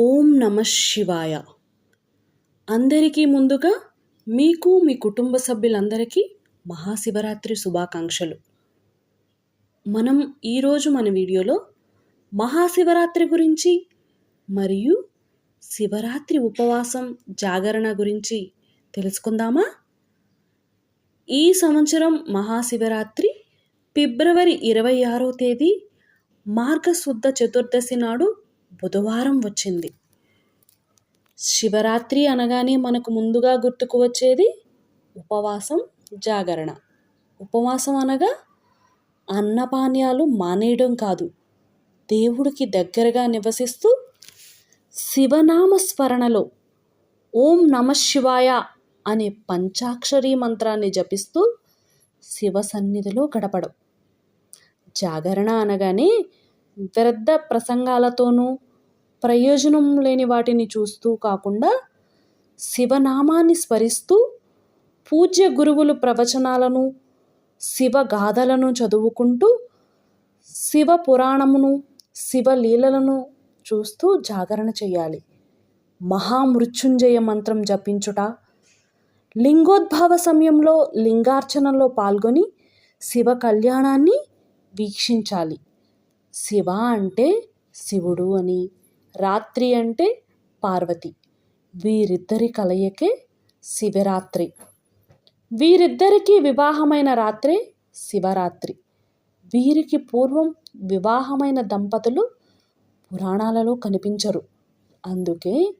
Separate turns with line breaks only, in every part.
ఓం నమ శివాయ. అందరికీ ముందుగా మీకు మీ కుటుంబ సభ్యులందరికీ మహాశివరాత్రి శుభాకాంక్షలు. మనం ఈరోజు మన వీడియోలో మహాశివరాత్రి గురించి మరియు శివరాత్రి ఉపవాసం జాగరణ గురించి తెలుసుకుందామా? ఈ సంవత్సరం మహాశివరాత్రి ఫిబ్రవరి ఇరవై ఆరో తేదీ మార్గశుద్ధ చతుర్దశి నాడు బుధవారం వచ్చింది. శివరాత్రి అనగానే మనకు ముందుగా గుర్తుకు వచ్చేది ఉపవాసం జాగరణ. ఉపవాసం అనగా అన్నపానీయాలు మానేయడం కాదు దేవుడికి దగ్గరగా నివసిస్తూ శివనామస్మరణలో ఓం నమ శివాయ అనే పంచాక్షరీ మంత్రాన్ని జపిస్తూ శివ సన్నిధిలో గడపడం. జాగరణ అనగానే వ్యర్థ ప్రసంగాలతోనూ ప్రయోజనం లేని వాటిని చూస్తూ కాకుండా శివనామాన్ని స్మరిస్తూ పూజ్య గురువులు ప్రవచనాలను శివగాథలను చదువుకుంటూ శివ పురాణమును శివలీలలను చూస్తూ జాగరణ చేయాలి. మహామృత్యుంజయ మంత్రం జపించుట లింగోద్భవ సమయంలో లింగార్చనలో పాల్గొని శివ కళ్యాణాన్ని వీక్షించాలి. శివ అంటే శివుడు అని రాత్రి అంటే పార్వతి. వీరిద్దరి కలయికే శివరాత్రి. వీరిద్దరికీ వివాహమైన రాత్రే శివరాత్రి. వీరికి పూర్వం వివాహమైన దంపతులు పురాణాలలో కనిపించరు. అందుకే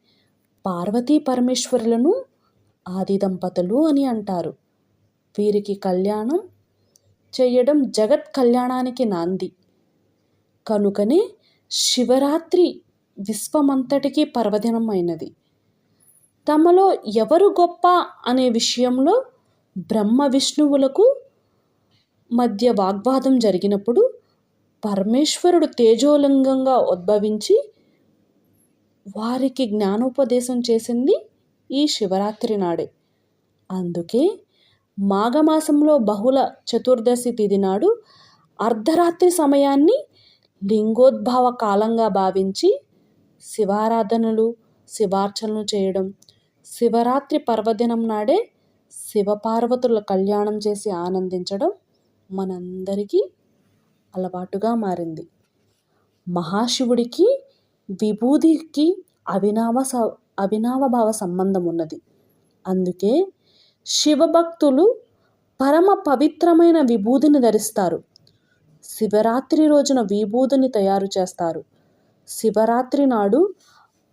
పార్వతీ పరమేశ్వరులను ఆది దంపతులు అని అంటారు. వీరికి కళ్యాణం చేయడం జగత్ కళ్యాణానికి నాంది. కనుకనే శివరాత్రి విశ్వమంతటికీ పర్వదినం అయినది తమలో ఎవరు గొప్ప అనే విషయంలో బ్రహ్మ విష్ణువులకు మధ్య వాగ్వాదం జరిగినప్పుడు పరమేశ్వరుడు తేజోలింగంగా ఉద్భవించి వారికి జ్ఞానోపదేశం చేసింది ఈ శివరాత్రి నాడే. అందుకే మాఘమాసంలో బహుళ చతుర్దశి తిథి నాడు అర్ధరాత్రి సమయాన్ని లింగోద్భవ కాలంగా భావించి శివారాధనలు శివార్చనలు చేయడం. శివరాత్రి పర్వదినం నాడే శివపార్వతుల కళ్యాణం చేసి ఆనందించడం మనందరికీ అలవాటుగా మారింది. మహాశివుడికి విభూదికి అవినావ స అవినావభావ సంబంధం ఉన్నది. అందుకే శివభక్తులు పరమ పవిత్రమైన విభూదిని ధరిస్తారు. శివరాత్రి రోజున విభూదిని తయారు చేస్తారు. శివరాత్రి నాడు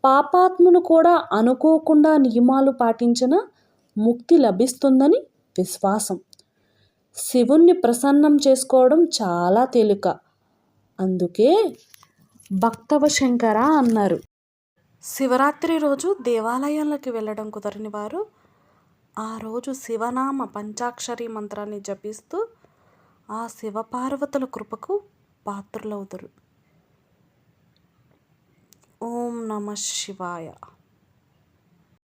పాపాత్ములు కూడా అనుకోకుండా నియమాలు పాటించిన ముక్తి లభిస్తుందని విశ్వాసం. శివుణ్ణి ప్రసన్నం చేసుకోవడం చాలా తేలిక. అందుకే భక్తవ శంకర అన్నారు. శివరాత్రి రోజు దేవాలయాలకు వెళ్ళడం కుదరని వారు ఆ రోజు శివనామ పంచాక్షరి మంత్రాన్ని జపిస్తూ ఆ శివపార్వతుల కృపకు పాత్రులవుతారు ఓం నమ శివాయ.